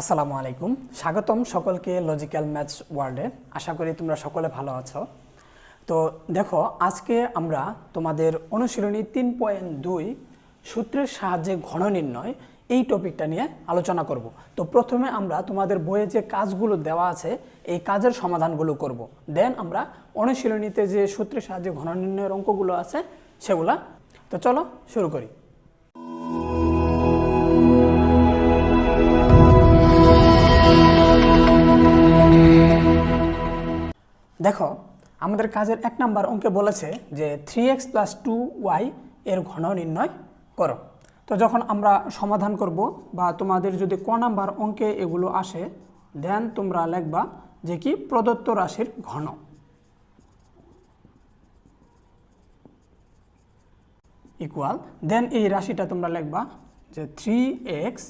আসসালামু আলাইকুম। স্বাগতম সকলকে লজিক্যাল ম্যাথস ওয়ার্ল্ডে আশা করি তোমরা সকলে ভালো আছো। তো দেখো, আজকে আমরা তোমাদের অনুশীলনী তিন পয়েন্ট দুই সূত্রের সাহায্যে ঘন নির্ণয় এই টপিকটা নিয়ে আলোচনা করব। তো প্রথমে আমরা তোমাদের বইয়ে যে কাজগুলো দেওয়া আছে, এই কাজের সমাধানগুলো করব। দেন আমরা অনুশীলনীতে যে সূত্রের সাহায্যে ঘন নির্ণয়ের অঙ্কগুলো আছে, সেগুলা। তো চলো শুরু করি। দেখো, আমাদের কাজের এক নাম্বার অঙ্কে বলেছে যে three X plus two Y এর ঘন নির্ণয় করো। তো যখন আমরা সমাধান করব বা তোমাদের যদি ক নাম্বার অঙ্কে এগুলো আসে দেন তোমরা লিখবা যে কি? প্রদত্ত রাশির ঘন। ইকুয়াল দেন এই রাশিটা তোমরা লিখবা যে three X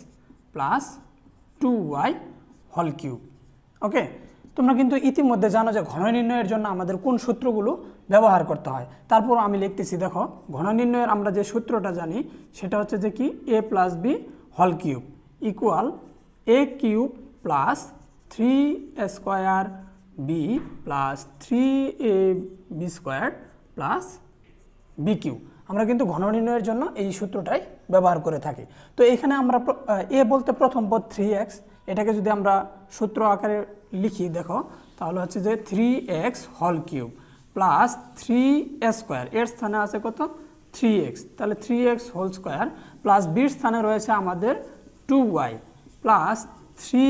plus two Y হল কিউব ওকে তোমরা কিন্তু ইতিমধ্যে জানো যে ঘন নির্ণয়ের জন্য আমাদের কোন সূত্রগুলো ব্যবহার করতে হয়। তারপর আমি লিখতেছি, দেখো, ঘন নির্ণয়ের আমরা যে সূত্রটা জানি, সেটা হচ্ছে যে কি? এ প্লাস বি হল cube equal A cube plus three square B plus three A B square plus B cube আমরা কিন্তু ঘন নির্ণয়ের জন্য এই সূত্রটাই ব্যবহার করে থাকি। তো এখানে আমরা এ বলতে প্রথম পদ থ্রি এক্স এটাকে যদি আমরা সূত্র আকারে লিখি, দেখো, তাহলে হচ্ছে যে থ্রি এক্স হল কিউব প্লাস থ্রি স্কোয়ার এর স্থানে আছে কত? থ্রি এক্স তাহলে three X whole square plus বির স্থানে রয়েছে আমাদের two Y plus three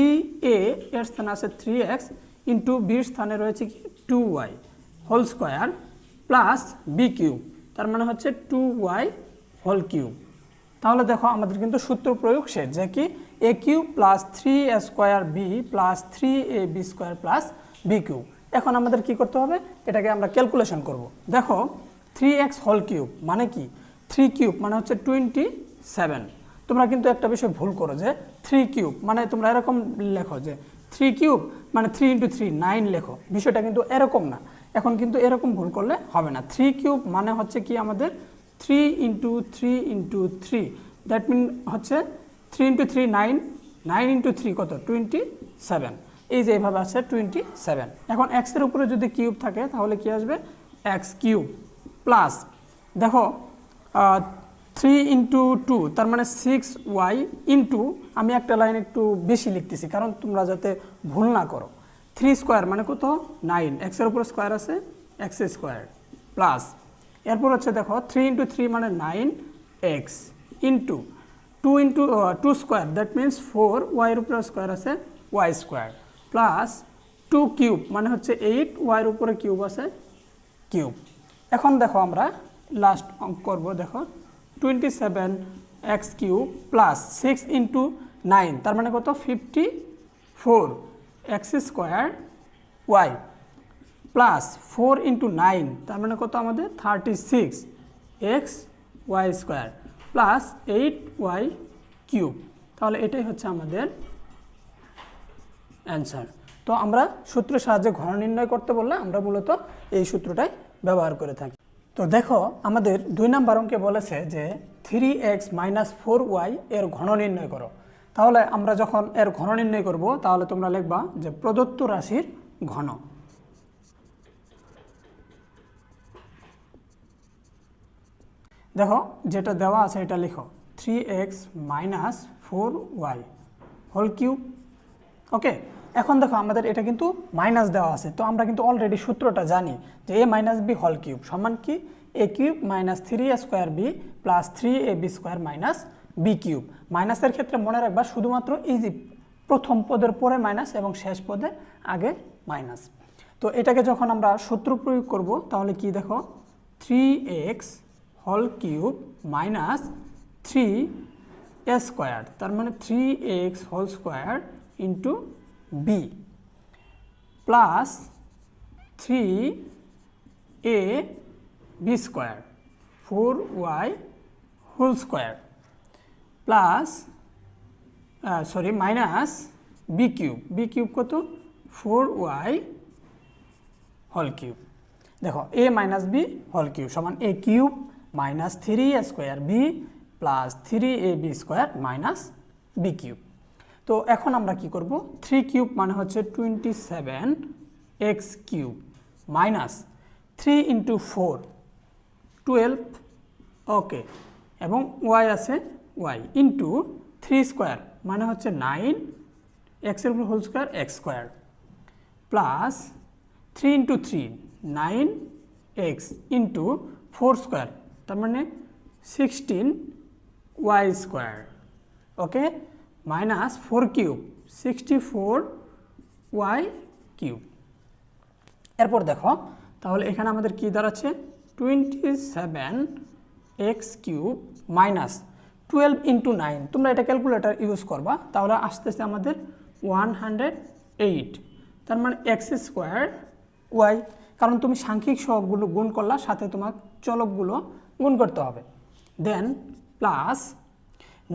A এর স্থানে আছে থ্রি এক্স ইন্টু বির স্থানে রয়েছে কি? Two Y whole square plus B cube তার মানে হচ্ছে টু ওয়াই হোল কিউব তাহলে দেখো, আমাদের কিন্তু সূত্র প্রয়োগ শেষ, যে কি? A cube plus three A square B plus three A B square plus B cube এখন আমাদের কি করতে হবে? এটাকে আমরা ক্যালকুলেশন করব। দেখো থ্রি এক্স হোল কিউব মানে কি? থ্রি কিউব মানে হচ্ছে টোয়েন্টি সেভেন তোমরা কিন্তু একটা বিষয় ভুল করো যে থ্রি কিউব মানে তোমরা এরকম লেখো যে থ্রি কিউব মানে থ্রি ইন্টু থ্রি নাইন লেখো। বিষয়টা কিন্তু এরকম না। এখন কিন্তু এরকম ভুল করলে হবে না। থ্রি কিউব মানে হচ্ছে কি আমাদের? Three into three into three that mean হচ্ছে three into three nine nine into three কত? টোয়েন্টি সেভেন এই যে এইভাবে আছে টোয়েন্টি সেভেন এখন এক্সের উপরে যদি কিউব থাকে, তাহলে কি আসবে? এক্স কিউব প্লাস, দেখো থ্রি ইন্টু টু তার মানে সিক্স ওয়াই ইন্টু আমি একটা লাইন একটু বেশি লিখতেছি, কারণ তোমরা যাতে ভুল না করো। থ্রি স্কোয়ার মানে কত? নাইন এক্সের উপরে স্কোয়ার আছে এক্স স্কোয়ার প্লাস এরপর হচ্ছে দেখো থ্রি ইন্টু থ্রি মানে nine X into two into two square that means four ওয়াইয়ের উপরে স্কোয়ার আছে Y square plus two cube মানে হচ্ছে এইট ওয়াইয়ের উপরে কিউব আছে কিউব এখন দেখো আমরা লাস্ট অঙ্ক করব, দেখো। Twenty seven X cube plus six into nine তার মানে কত? Fifty four X square Y plus four into nine তার মানে কত আমাদের? Thirty six X Y square plus eight Y cube. তাহলে এটাই হচ্ছে আমাদের অ্যান্সার। তো আমরা সূত্রের সাহায্যে ঘন নির্ণয় করতে বললে আমরা মূলত এই সূত্রটাই ব্যবহার করে থাকি। তো দেখো, আমাদের দুই নাম্বার অঙ্কে বলেছে যে three X minus four Y এর ঘন নির্ণয় করো। তাহলে আমরা যখন এর ঘন নির্ণয় করব, তাহলে তোমরা লিখবা যে প্রদত্ত রাশির ঘন। দেখো, যেটা দেওয়া আছে এটা লিখো। Three X minus four Y whole cube okay এখন দেখো, আমাদের এটা কিন্তু মাইনাস দেওয়া আছে। তো আমরা কিন্তু অলরেডি সূত্রটা জানি যে এ মাইনাস বি হল কিউব সমান কি? A cube minus three A square B plus three A B square minus B cube মাইনাসের ক্ষেত্রে মনে রাখবা, শুধুমাত্র এই প্রথম পদের পরে মাইনাস এবং শেষ পদের আগে মাইনাস তো এটাকে যখন আমরা সূত্র প্রয়োগ করব, তাহলে কি দেখো? থ্রি এক্স হল cube minus three A square তার মানে three X whole square into B plus three A B square four Y whole square plus sorry minus B cube B cube কত? ফোর ওয়াই হল cube দেখো এ minus B হল cube সমান A cube minus three A square B plus three A B square minus B cube তো এখন আমরা কি করব? থ্রি কিউব মানে হচ্ছে twenty seven X cube minus three into four twelve okay এবং ওয়াই আছে ওয়াই ইন্টু থ্রি স্কোয়ার মানে হচ্ছে নাইন এক্সের উপর whole square X square plus three into three nine X into four square তার মানে sixteen Y square okay minus four cube sixty four Y cube এরপর দেখো, তাহলে এখানে আমাদের কি দাঁড়াচ্ছে? Twenty seven X cube minus twelve into nine তোমরা এটা ক্যালকুলেটার ইউজ করবা, তাহলে আসতেছে আমাদের ওয়ান হান্ড্রেড এইট তার মানে এক্স স্কোয়ার ওয়াই কারণ তুমি সাংখ্যিক সহগগুলো গুণ করলা, সাথে তোমার চলকগুলো গুণ করতে হবে। Then plus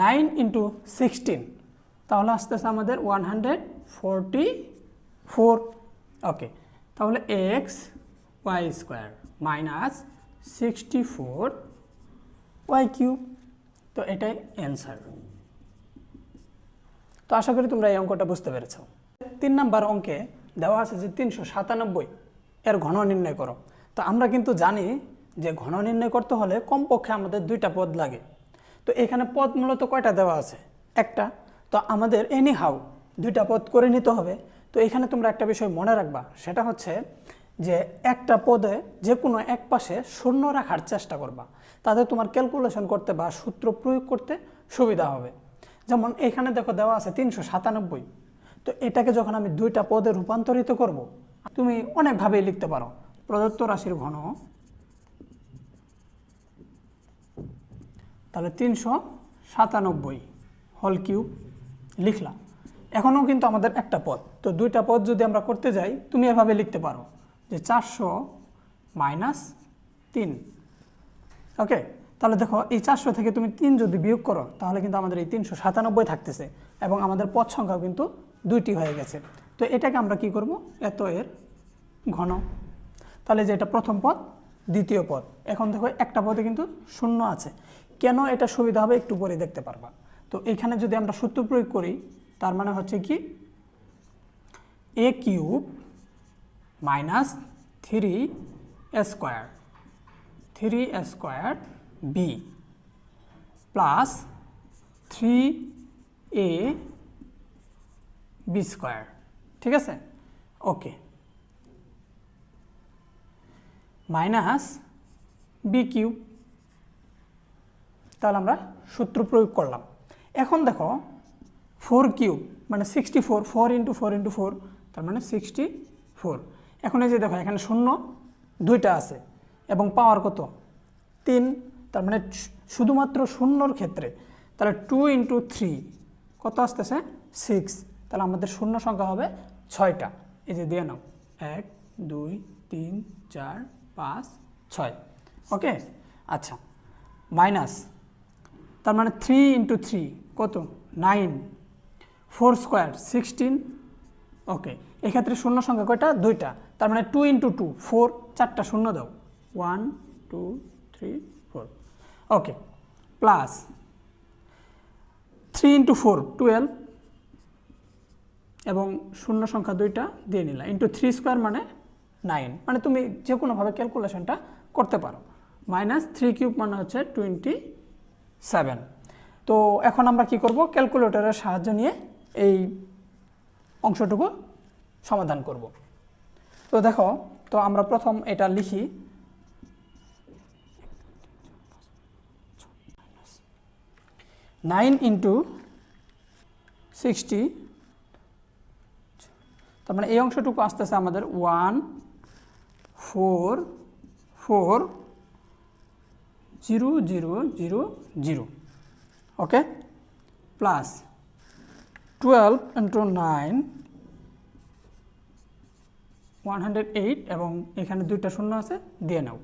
nine into sixteen তাহলে আসতেছে আমাদের one hundred forty four okay তাহলে X Y square minus sixty four Y cube তো এটাই অ্যান্সার তো আশা করি তোমরা এই অঙ্কটা বুঝতে পেরেছ। তিন নাম্বার অঙ্কে দেওয়া আছে যে তিনশো সাতানব্বই, এর ঘন নির্ণয় করো। তো আমরা কিন্তু জানি যে ঘন নির্ণয় করতে হলে কমপক্ষে আমাদের দুইটা পদ লাগে। তো এখানে পদ মূলত কয়টা দেওয়া আছে? একটা। তো আমাদের এনি হাউ দুইটা পদ করে নিতে হবে। তো এখানে তোমরা একটা বিষয় মনে রাখবা, সেটা হচ্ছে যে একটা পদে যে কোনো এক পাশে শূন্য রাখার চেষ্টা করবা। তাতে তোমার ক্যালকুলেশন করতে বা সূত্র প্রয়োগ করতে সুবিধা হবে। যেমন এখানে দেখো দেওয়া আছে তিনশো সাতানব্বই। তো এটাকে যখন আমি দুইটা পদে রূপান্তরিত করব, তুমি অনেকভাবেই লিখতে পারো। প্রদত্ত রাশির ঘন তাহলে তিনশো সাতানব্বই হল কিউব লিখলাম। এখনও কিন্তু আমাদের একটা পদ। তো দুইটা পদ যদি আমরা করতে যাই, তুমি এভাবে লিখতে পারো যে চারশো মাইনাস তিন। ওকে? তাহলে দেখো, এই চারশো থেকে তুমি তিন যদি বিয়োগ করো, তাহলে কিন্তু আমাদের এই তিনশো সাতানব্বই থাকতেছে এবং আমাদের পদ সংখ্যাও কিন্তু দুইটি হয়ে গেছে। তো এটাকে আমরা কি করব? এত এর ঘন। তাহলে যে এটা প্রথম পদ, দ্বিতীয় পদ। এখন দেখো একটা পদে কিন্তু শূন্য আছে। কেন এটা সুবিধা হবে একটু পরে দেখতে পারবা। তো এখানে যদি আমরা সূত্র প্রয়োগ করি, তার মানে হচ্ছে কি? A cube minus three square three square b plus three a b square ঠিক আছে? ওকে মাইনাস বি কিউব তাহলে আমরা সূত্র প্রয়োগ করলাম। এখন দেখো ফোর কিউব মানে sixty four four into four into four তার মানে সিক্সটি ফোর এখন এই যে দেখো, এখানে শূন্য, দুইটা আছে, এবং পাওয়ার কত? তিন, তার মানে শুধুমাত্র শূন্যর ক্ষেত্রে। তাহলে টু ইন্টু থ্রি কত আসতেছে? সিক্স তাহলে আমাদের শূন্য সংখ্যা হবে ছয়টা। এই যে দিয়ে নাও, এক, দুই, তিন, চার, পাঁচ, ছয়। ওকে আচ্ছা মাইনাস তার মানে থ্রি ইন্টু থ্রি কত? Nine four square sixteen okay এক্ষেত্রে শূন্য সংখ্যা কয়টা? দুইটা। তার মানে টু ইন্টু টু ফোর চারটা শূন্য দাও। One two three four okay plus three into four twelve এবং শূন্য সংখ্যা দুইটা দিয়ে নিলাম ইন্টু থ্রি স্কোয়ার মানে নাইন মানে তুমি যে কোনোভাবে ক্যালকুলেশনটা করতে পারো। মাইনাস থ্রি কিউব মানে হচ্ছে টোয়েন্টি সেভেন। তো এখন আমরা কি করব? ক্যালকুলেটরের সাহায্য নিয়ে এই অংশটুকু সমাধান করব। তো দেখো, তো আমরা প্রথম এটা লিখি। নাইন ইন্টু সিক্সটি, তার মানে এই অংশটুকু আসতেছে আমাদের one, four four zero zero zero zero. Okay? Plus twelve into nine, one hundred eight এবং এখানে দুইটা শূন্য আছে, দিয়ে নাও।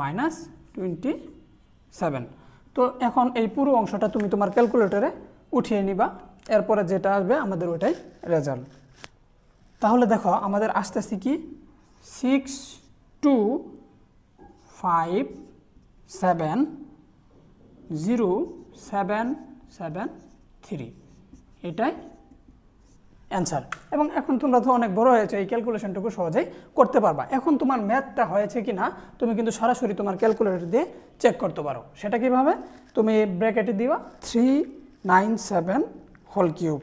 Minus twenty seven. তো এখন এই পুরো অংশটা তুমি তোমার ক্যালকুলেটরে উঠিয়ে নিবা, এরপরে যেটা আসবে আমাদের ওইটাই রেজাল্ট। তাহলে দেখো, আমাদের আসতেছে কি? Six two five seven zero seven seven three এটাই অ্যান্সার এবং এখন তোমরা তো অনেক বড় হয়েছে, এই ক্যালকুলেশনটুকু সহজেই করতে পারবা। এখন তোমার ম্যাথটা হয়েছে কি না তুমি কিন্তু সরাসরি তোমার ক্যালকুলেটর দিয়ে চেক করতে পারো। সেটা কীভাবে? তুমি ব্র্যাকেটে দিবা three nine seven whole cube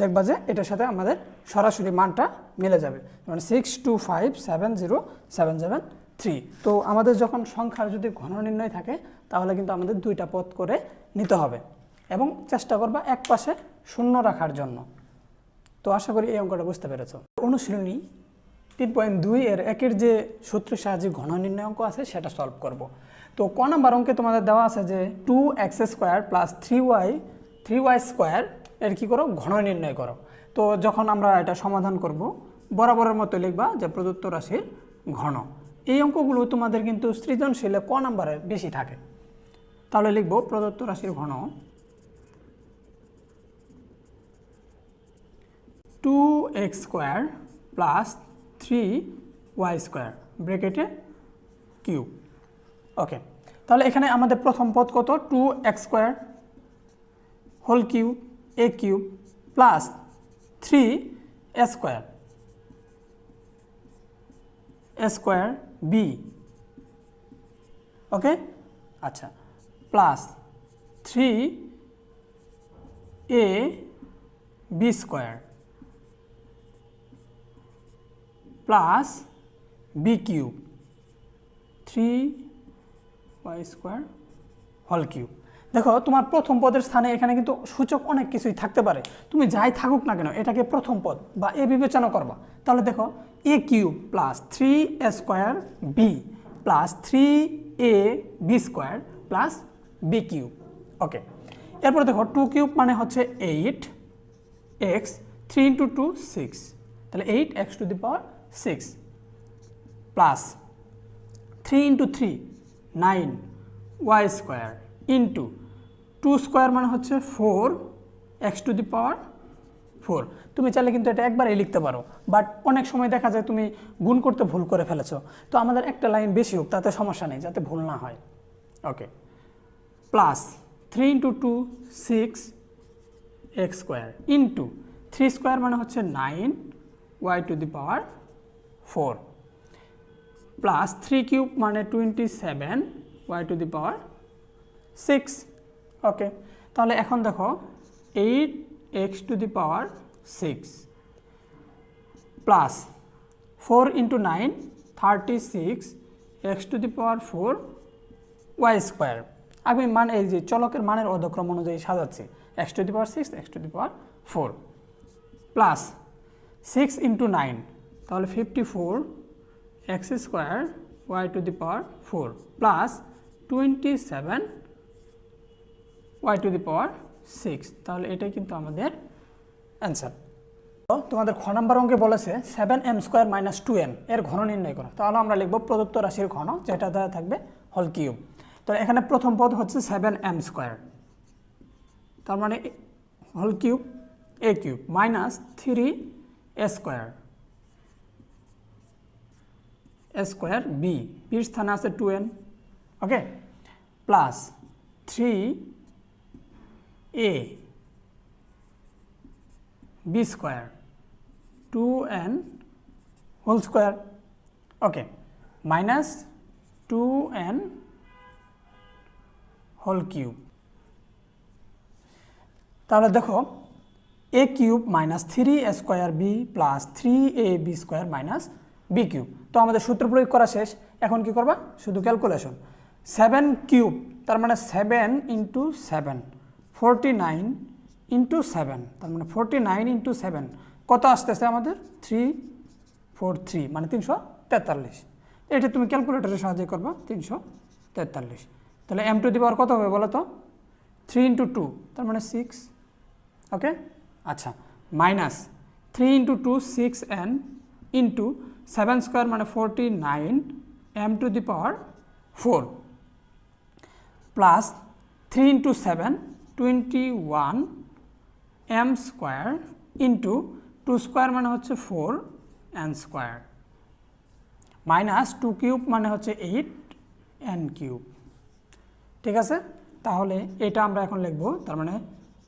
দেখবা যে এটার সাথে আমাদের সরাসরি মানটা মিলে যাবে। মানে six two five seven zero seven seven three তো আমাদের যখন সংখ্যার যদি ঘন নির্ণয় থাকে, তাহলে কিন্তু আমাদের দুইটা পথ করে নিতে হবে। এবং চেষ্টা করবা এক পাশে শূন্য রাখার জন্য। তো আশা করি এই অঙ্কটা বুঝতে পেরেছ। অনুশীলনী তিন পয়েন্ট দুই এর একের যে সূত্রের সাহায্যে ঘন নির্ণয় অঙ্ক আছে, সেটা সলভ করব। তো ক নাম্বার অঙ্কে তোমাদের দেওয়া আছে যে two x square plus three y three y square এর কী করো? ঘন নির্ণয় করো। তো যখন আমরা এটা সমাধান করব, বরাবরের মতো লিখবা যে প্রদত্ত রাশির ঘন। এই অঙ্কগুলো তোমাদের কিন্তু সৃজনশীলে ক নাম্বারে বেশি থাকে। তাহলে লিখব প্রদত্ত রাশির ঘন। Two x square plus three y square ব্রেকেটে cube okay তাহলে এখানে আমাদের প্রথম পদ কত? Two x square whole cube a cube plus three square square b okay আচ্ছা। Plus three a b square plus b cube three y square whole cube দেখো, তোমার প্রথম পদের স্থানে এখানে কিন্তু সূচক অনেক কিছুই থাকতে পারে। তুমি যাই থাকুক না কেন, এটাকে প্রথম পদ বা এ বিবেচনা করবা। তাহলে দেখো a cube plus three a square b plus three a b square plus b cube okay এরপর দেখো টু কিউব মানে হচ্ছে eight x three into two six তাহলে eight x two the power six plus three into three nine y square into two square মানে হচ্ছে four x two the power four তুমি চাইলে কিন্তু এটা একবারেই লিখতে পারো। বাট অনেক সময় দেখা যায় তুমি গুণ করতে ভুল করে ফেলেছো। তো আমাদের একটা লাইন বেশি হোক, তাতে সমস্যা নেই, যাতে ভুল না হয়। Okay plus three into two six x square into three square মানে হচ্ছে nine y two the power four plus three cube মানে twenty seven y two the power six okay তাহলে এখন দেখো eight two the power six plus four into nine thirty six x two the power four y square আমি মান এই যে চলকের মানের অধক্রম অনুযায়ী সাজাচ্ছি x two the power six x two the power four plus six into nine তাহলে fifty four x square y two the power four plus twenty seven y two the power six তাহলে এটাই কিন্তু আমাদের answer তোমাদের খ number অঙ্কে বলেছে seven m square minus two m এর ঘন নির্ণয় করা। তাহলে আমরা লিখব প্রদত্ত রাশির ঘন, যেটা দ্বারা থাকবে হল কিউব তো এখানে প্রথম পদ হচ্ছে সেভেন এম স্কোয়ার তার মানে হল cube a cube minus three a square a square b বির স্থানে আছে two n okay plus three a b square two n whole square okay minus two n whole cube তাহলে দেখো a cube minus three a square b plus three a b square minus b cube তো আমাদের সূত্র প্রয়োগ করা শেষ। এখন কি করবা? শুধু ক্যালকুলেশন সেভেন কিউব তার মানে seven into seven forty nine into seven তার মানে ফোরটি নাইন ইন্টু সেভেন কত আসতেছে আমাদের? থ্রি ফোর থ্রি মানে তিনশো তেতাল্লিশ। এটা তুমি ক্যালকুলেটরের সাহায্যে করবা, তিনশো তেতাল্লিশ। তাহলে এম টু দি পাওয়ার কত হবে বলো তো? থ্রি ইন্টু টু তার মানে সিক্স ওকে আচ্ছা minus three into two six n into seven square মানে forty nine m two the power four plus three into seven twenty one m square into two square মানে হচ্ছে four n square minus two cube মানে হচ্ছে eight n cube ঠিক আছে? তাহলে এটা আমরা এখন লিখব, তার মানে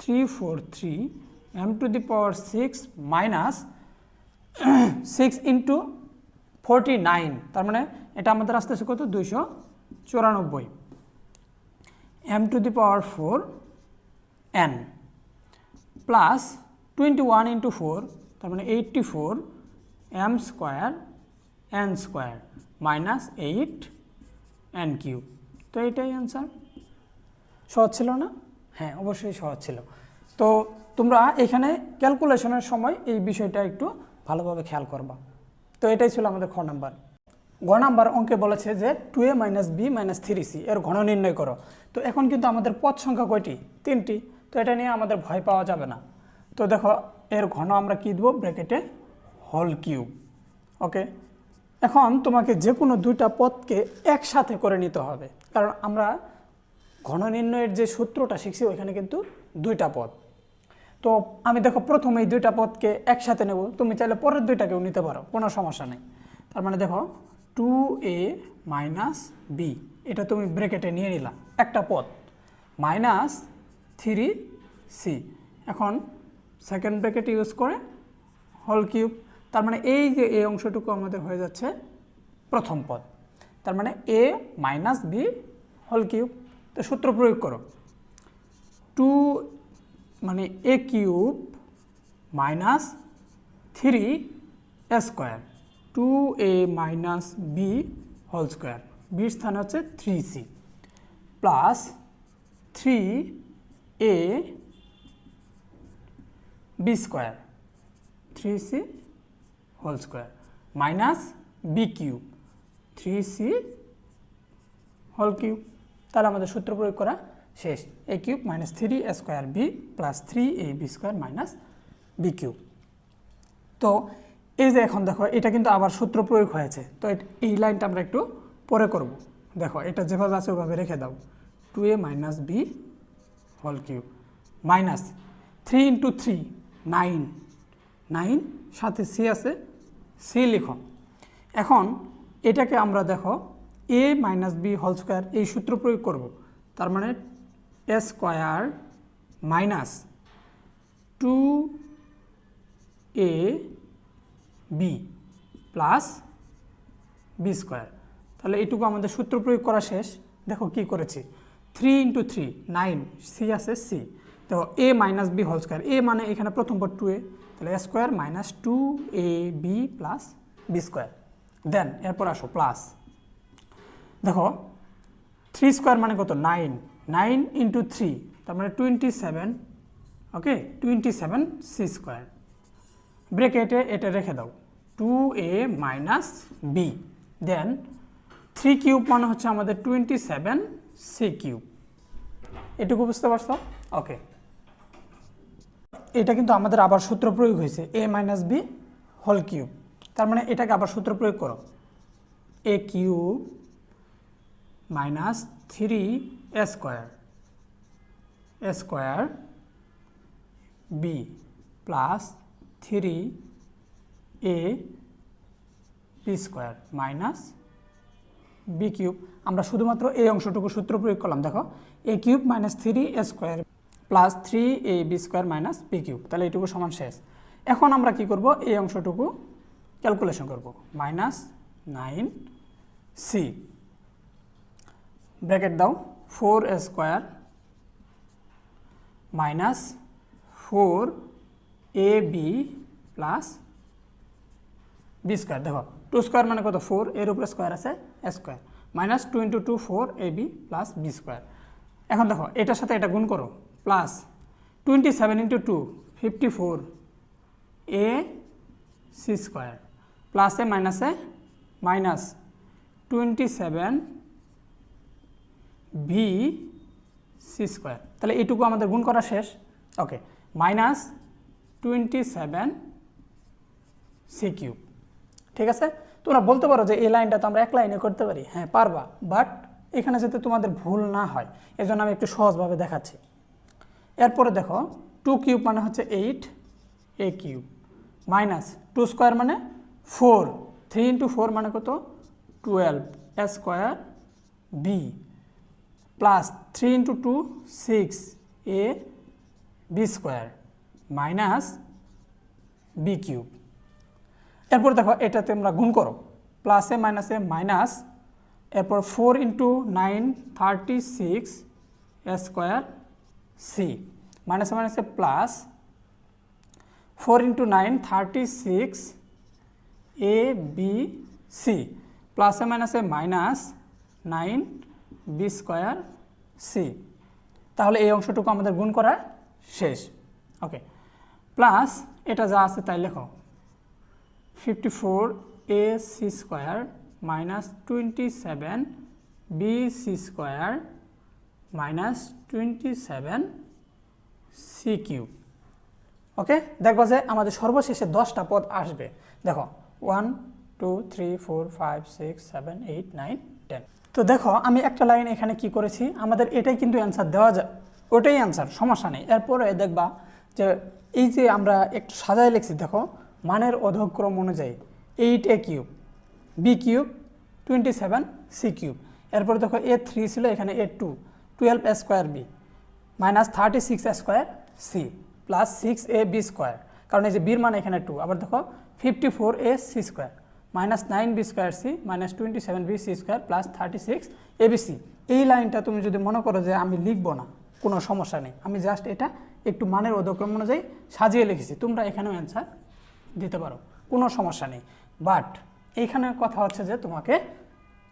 three four three m two the power six minus six into forty nine তার মানে এটা আমাদের আসতেছে কত? দুইশো চুরানব্বই। M two the power four n plus twenty one into four তার মানে eighty four m square n square minus eight n cube তো এটাই অ্যান্সার সহজ ছিল না? হ্যাঁ অবশ্যই সহজ ছিল। তো তোমরা এখানে ক্যালকুলেশনের সময় এই বিষয়টা একটু ভালোভাবে খেয়াল করবা। তো এটাই ছিল আমাদের খ নাম্বার। ঘ নাম্বার অঙ্কে বলেছে যে two a minus b minus three c এর ঘন নির্ণয় করো। তো এখন কিন্তু আমাদের পদ সংখ্যা কয়টি? তিনটি। তো এটা নিয়ে আমাদের ভয় পাওয়া যাবে না। তো দেখো, এর ঘন আমরা কী দেবো? ব্র্যাকেটে হল কিউব ওকে এখন তোমাকে যে কোনো দুইটা পদকে একসাথে করে নিতে হবে। কারণ আমরা ঘন নির্ণয়ের যে সূত্রটা শিখছি, ওইখানে কিন্তু দুইটা পদ। তো আমি দেখো প্রথমে এই দুইটা পদকে একসাথে নেব। তুমি চাইলে পরের দুইটাকেও নিতে পারো, কোনো সমস্যা নেই। তার মানে দেখো টু এ মাইনাস বি এটা তুমি ব্রেকেটে নিয়ে নিলা, একটা পদ। Minus three c. এখন সেকেন্ড ব্রেকেট ইউজ করে হল কিউব তার মানে এই যে এই অংশটুকু আমাদের হয়ে যাচ্ছে প্রথম পদ। তার মানে a minus b whole cube তো সূত্র প্রয়োগ করো। টু মানে a cube minus three a square two a minus b whole square বির স্থান হচ্ছে three c. Plus three a b square three c whole square minus b cube three c whole cube তাহলে আমাদের সূত্র প্রয়োগ করা শেষ। A cube minus three a square b plus three a b square minus b cube তো এই যে এখন দেখো, এটা কিন্তু আবার সূত্র প্রয়োগ হয়েছে। তো এই লাইনটা আমরা একটু পরে করব। দেখো, এটা যেভাবে আছে ওভাবে রেখে দাও। Two a minus b whole cube minus three into three nine nine সাথে সি আছে সি লিখো। এখন এটাকে আমরা দেখো a minus b whole square এই সূত্র প্রয়োগ করব। তার মানে a square minus two a b plus b square তাহলে এটুকু আমাদের সূত্র প্রয়োগ করা শেষ। দেখো কি করেছি। Three into three, nine, c আছে সি। দেখো a minus b whole square. A মানে এখানে প্রথম পর টু এ। তাহলে a square minus two a b plus b square. Then, এরপর আসো, প্লাস। দেখো, থ্রি স্কোয়ার মানে কত? নাইন। নাইন ইন্টু থ্রি, তার মানে twenty seven, okay? Twenty seven c square. ব্রেকেটে এটা রেখে দাও। Two a minus b. Then, three cube মানে হচ্ছে আমাদের টোয়েন্টি সেভেন সি কিউব এটুকু বুঝতে পারছ? ওকে। এটা কিন্তু আমাদের আবার সূত্র প্রয়োগ হয়েছে a minus b whole cube তার মানে এটাকে আবার সূত্র প্রয়োগ করো। A cube minus three a square a square b plus three a b square minus b cube আমরা শুধুমাত্র এই অংশটুকু সূত্র প্রয়োগ করলাম, দেখো a cube minus three a square plus three a b square minus b cube তাহলে এইটুকু সমান শেষ। এখন আমরা কি করব? এই অংশটুকু ক্যালকুলেশন করব। মাইনাস নাইন সি ব্র্যাকেট দাও four a square minus four a b plus b square দেখো টু স্কোয়ার মানে কত? ফোর এর উপরে স্কোয়ার আছে। Square. Minus two into two four a b plus b square. এখন দেখো, এটার সাথে এটা গুণ করো। Plus twenty seven into two, fifty four a c square. প্লাসে মাইনাসে minus twenty seven b c square. তাহলে এইটুকু আমাদের গুণ করা শেষ। Okay, minus twenty seven c cube. ঠিক আছে? তোমরা বলতে পারো যে এই লাইনটা তো আমরা এক লাইনে করতে পারি। হ্যাঁ পারবা। বাট এখানে যাতে তোমাদের ভুল না হয়, এজন্য আমি একটু সহজভাবে দেখাচ্ছি। এরপরে দেখো টু কিউব মানে হচ্ছে eight a cube minus two square মানে ফোর থ্রি ইন্টু ফোর মানে কত? Twelve a square b plus three into two six a b square minus b cube এরপর দেখো এটাতে আমরা গুণ করো। প্লাসে মাইনাসে মাইনাস এরপর four into nine thirty six square c মাইনাসে মাইনাসে plus four into nine thirty six a b c প্লাসে মাইনাসে minus nine b square c তাহলে এই অংশটুকু আমাদের গুণ করা শেষ। ওকে প্লাস এটা যা আছে তাই লেখো। Fifty four a c square minus twenty seven b c square minus twenty seven c okay দেখবা যে আমাদের সর্বশেষে দশটা পদ আসবে। দেখো one two three four five six seven eight nine ten তো দেখো, আমি একটা লাইন এখানে কি করেছি? আমাদের এটাই কিন্তু অ্যান্সার দেওয়া যায়। ওটাই অ্যান্সার সমস্যা নেই। এরপরে দেখবা যে এই যে আমরা একটু সাজায় লিখছি, দেখো মানের অধক্রম অনুযায়ী eight a cube b cube twenty seven c cube এরপরে দেখো এ থ্রি ছিল, এখানে a two twelve square b minus thirty six square c plus six a b square কারণ এই যে বির মান এখানে টু আবার দেখো fifty four a c square minus nine b square c minus twenty seven b c square plus thirty six a b c এই লাইনটা তুমি যদি মনে করো যে আমি লিখব না, কোনো সমস্যা নেই। আমি জাস্ট এটা একটু মানের অধক্রম অনুযায়ী সাজিয়ে লিখেছি। তোমরা এখানেও অ্যান্সার দিতে পারো, কোনো সমস্যা নেই। বাট এইখানে কথা হচ্ছে যে তোমাকে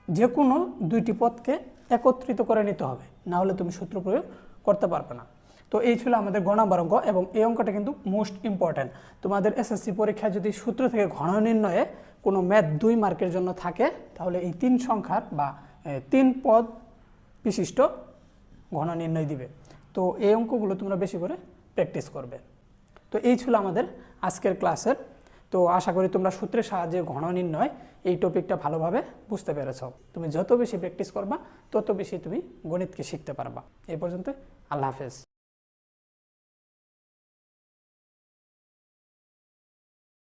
যে কোনো দুইটি পদকে একত্রিত করে নিতে হবে না হলে তুমি সূত্র প্রয়োগ করতে পারবে না। তো এই ছিল আমাদের ঘন অঙ্ক এবং এই অঙ্কটা কিন্তু মোস্ট ইম্পর্ট্যান্ট তোমাদের এসএসসি পরীক্ষায় যদি সূত্র থেকে ঘন নির্ণয়ে কোনো ম্যাথ দুই মার্কের জন্য থাকে, তাহলে এই তিন সংখ্যার বা তিন পদ বিশিষ্ট ঘন নির্ণয় দিবে। তো এই অঙ্কগুলো তোমরা বেশি করে প্র্যাকটিস করবে। তো এই ছিল আমাদের আজকের ক্লাসের। তো আশা করি তোমরা সূত্রের সাহায্যে ঘন নির্ণয় এই টপিকটা ভালোভাবে বুঝতে পেরেছ। তুমি যত বেশি প্র্যাকটিস করবা, তত বেশি তুমি গণিতকে শিখতে পারবা। এই পর্যন্ত আল্লাহ হাফেজ।